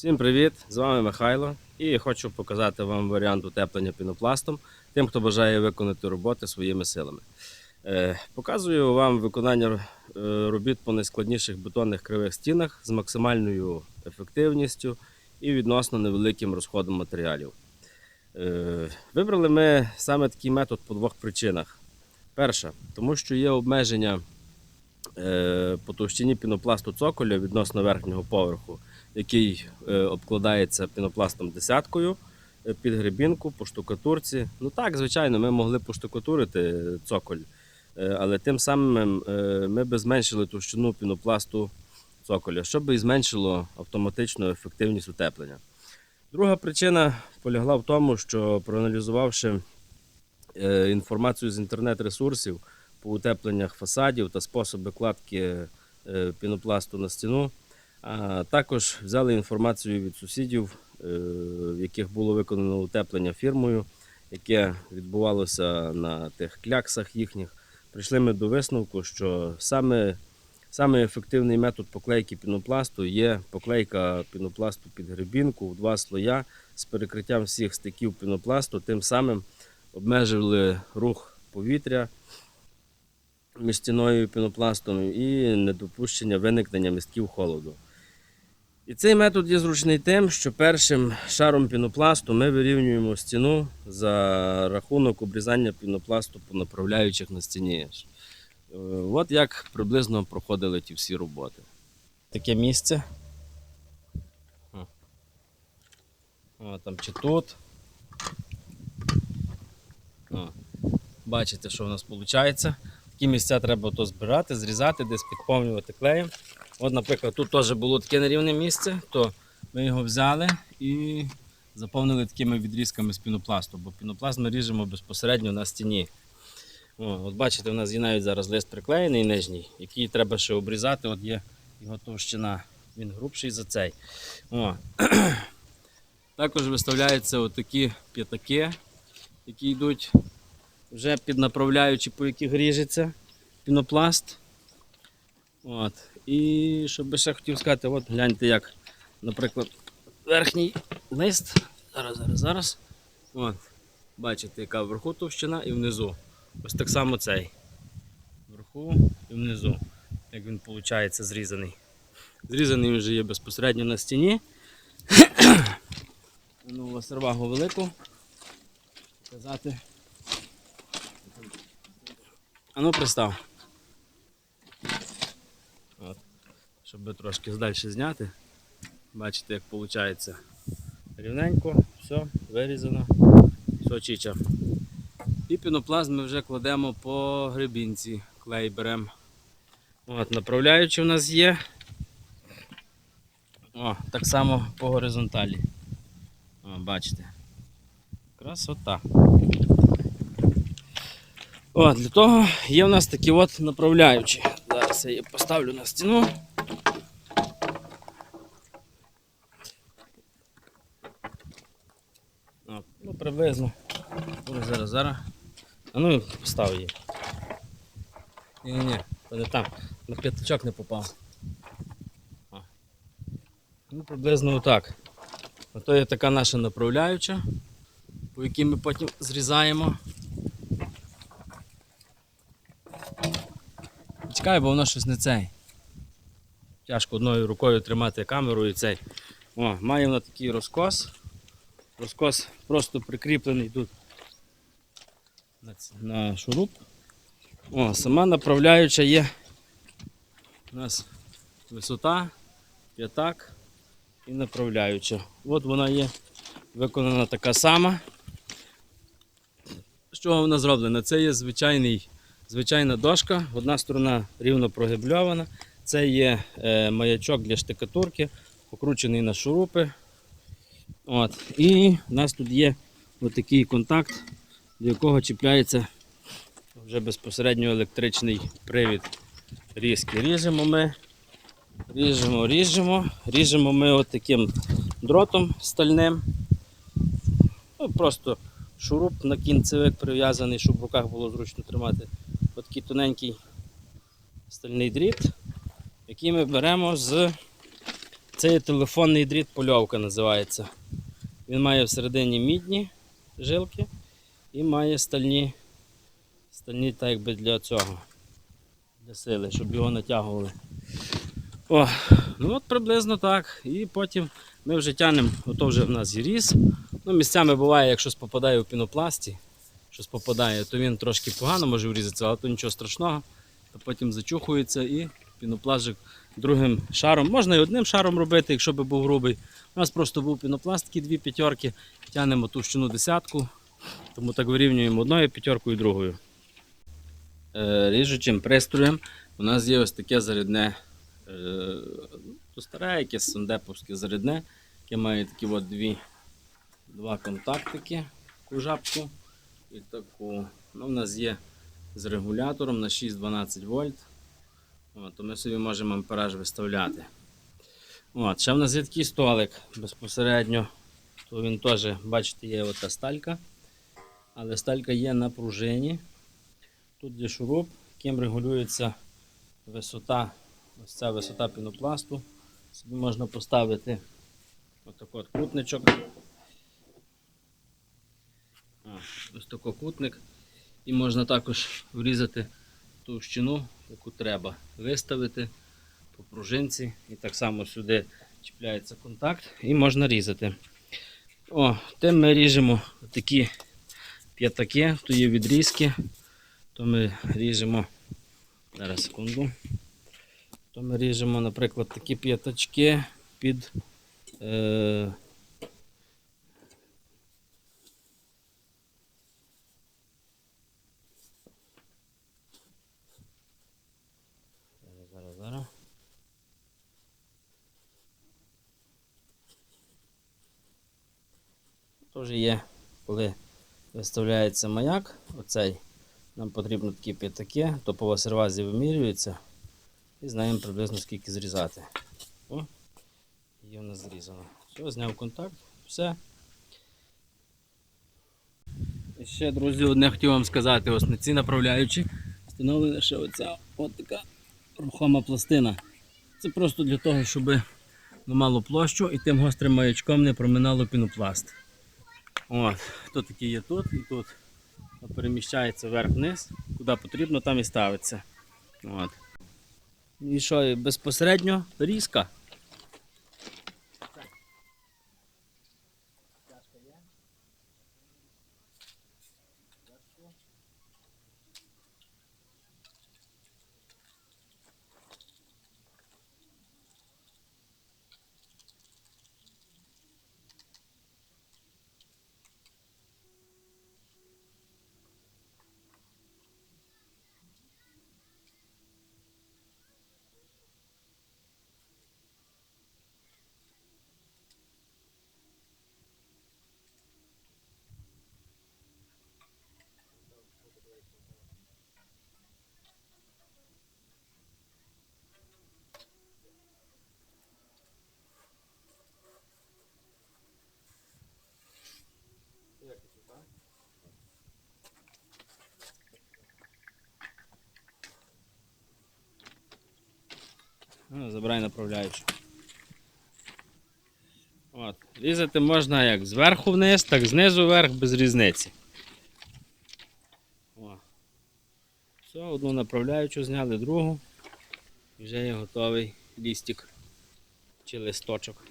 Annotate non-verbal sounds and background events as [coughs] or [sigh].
Всім привіт! З вами Михайло і хочу показати вам варіант утеплення пінопластом тим, хто бажає виконати роботи своїми силами. Е, Показую вам виконання е, робіт по найскладніших бетонних кривих стінах з максимальною ефективністю і відносно невеликим розходом матеріалів. Е, Вибрали ми саме такий метод по двох причинах. Перша, тому що є обмеження по товщині пінопласту цоколя відносно верхнього поверху, який е, обкладається пінопластом десяткою е, під грибінку, по штукатурці. Ну так, звичайно, ми могли поштукатурити цоколь, е, але тим самим ми би зменшили товщину пінопласту цоколя, що би і зменшило автоматичну ефективність утеплення. Друга причина полягла в тому, що проаналізувавши інформацію з інтернет-ресурсів по утепленнях фасадів та способи кладки пінопласту на стіну, а також взяли інформацію від сусідів, е, в яких було виконано утеплення фірмою, яке відбувалося на тих кляксах їхніх. Прийшли ми до висновку, що саме, саме ефективний метод поклейки пінопласту є поклейка пінопласту під грибінку в два слоя з перекриттям всіх стиків пінопласту, тим самим обмежили рух повітря між стіною пінопластом і недопущення виникнення містків холоду. І цей метод є зручний тим, що першим шаром пінопласту ми вирівнюємо стіну за рахунок обрізання пінопласту по направляючих на стіні. Е, От як приблизно проходили ті всі роботи. Таке місце. О. Там чи тут. О. Бачите, що в нас виходить. Такі місця треба то збирати, зрізати, десь підповнювати клеєм. От, наприклад, тут теж було таке нерівне місце, то ми його взяли і заповнили такими відрізками з пінопласту, бо пінопласт ми ріжемо безпосередньо на стіні. О, от бачите, у нас є навіть зараз лист приклеєний нижній, який треба ще обрізати. От є його товщина. Він грубший за цей. О. [clears throat] Також виставляються отакі п'ятаки, які йдуть вже під направляючі, по яких ріжеться пінопласт. От. І що би ще хотів сказати, от гляньте як, наприклад, верхній лист. Зараз, зараз, зараз. От. Бачите, яка вверху товщина і внизу. Ось так само цей. Вверху і внизу. Як він виходить зрізаний. Зрізаний він вже є безпосередньо на стіні. [coughs] Ну, у вас рвагу велику. Показати. А ну пристав. От. Щоб трошки далі зняти. Бачите, як виходить рівненько, все, вирізано, все чича. І пінопласт ми вже кладемо по грибінці, клей беремо. От, направляючи у нас є. О, так само по горизонталі. О, бачите. Красота. О, для того є в нас такі от направляючі. Зараз я поставлю на стіну. От, ну, приблизно. Зараз, зараз. А ну постав її. Ні-ні-ні, то не там. На п'ятачок не попав. О. Ну, приблизно отак. Ото є така наша направляюча, по якій ми потім зрізаємо. Чекай, бо воно щось не цей. Тяжко одною рукою тримати камеру і цей. О, має воно такий розкос. Розкос просто прикріплений тут на, шуруп. О, сама направляюча є. У нас висота, п'ятак і направляюча. От вона є виконана така сама. З чого вона зроблена? Це є звичайний, звичайна дошка. Одна сторона рівно прогибльована. Це є е, маячок для штикатурки, покручений на шурупи. От. І в нас тут є отакий контакт, до якого чіпляється вже безпосередньо електричний привід різки. Ріжемо ми, ріжемо, ріжемо, ріжемо ми отаким дротом стальним. Ну, просто шуруп на кінцевик прив'язаний, щоб в руках було зручно тримати. Отакий тоненький стальний дріт, який ми беремо з Це є телефонний дріт польовка називається. Він має всередині мідні жилки і має стальні, стальні так якби для цього, для сили, щоб його натягували. О, ну от приблизно так. І потім ми вже тянемо, ото вже в нас зріз. Ну, місцями буває, якщо попадає в пінопласті, щось попадає, то він трошки погано може врізатися, але то нічого страшного. То потім зачухується і пінопластик другим шаром. Можна і одним шаром робити, якщо би був грубий. У нас просто був пінопласт, такі дві п'ятерки, тягнемо товщину десятку, тому так вирівнюємо одною п'ятеркою і другою. Е, Ріжучим пристроєм у нас є ось таке зарядне, е, то старе якесь сандеповське зарядне, яке має такі от дві, два контактики, таку жабку і таку. Ну, у нас є з регулятором на 6-12 вольт. То ми собі можемо ампераж виставляти. От, ще в нас є такий столик безпосередньо. То він теж, бачите, є ота сталька. Але сталька є на пружині. Тут є шуруп, яким регулюється висота, ось ця висота пінопласту. Собі можна поставити отак от кутничок. Ось такий кутник. І можна також врізати товщину, яку треба виставити по пружинці. І так само сюди чіпляється контакт і можна різати. О, тим ми ріжемо такі п'ятаки, то є відрізки, то ми ріжемо. Зараз секунду. То ми ріжемо, наприклад, такі п'ятачки під. Е, Зараз, зараз, зараз. Теж є, коли виставляється маяк, оцей, нам потрібно такі п'ятаки, то по васервазі вимірюється і знаємо приблизно скільки зрізати. О, є у нас зрізано. Все, зняв контакт, все. І ще, друзі, одне хотів вам сказати, ось на ці направляючі встановлена ще оця от така рухома пластина. Це просто для того, щоб на площу і тим гострим маячком не проминало пінопласт. От, тут такі є тут і тут. Переміщається вверх-вниз, куди потрібно, там і ставиться. От. І що, безпосередньо різка. Ну, забирай направляючу. От. Різати можна як зверху вниз, так знизу вверх без різниці. О. Все, одну направляючу зняли, другу. І вже є готовий лістик чи листочок.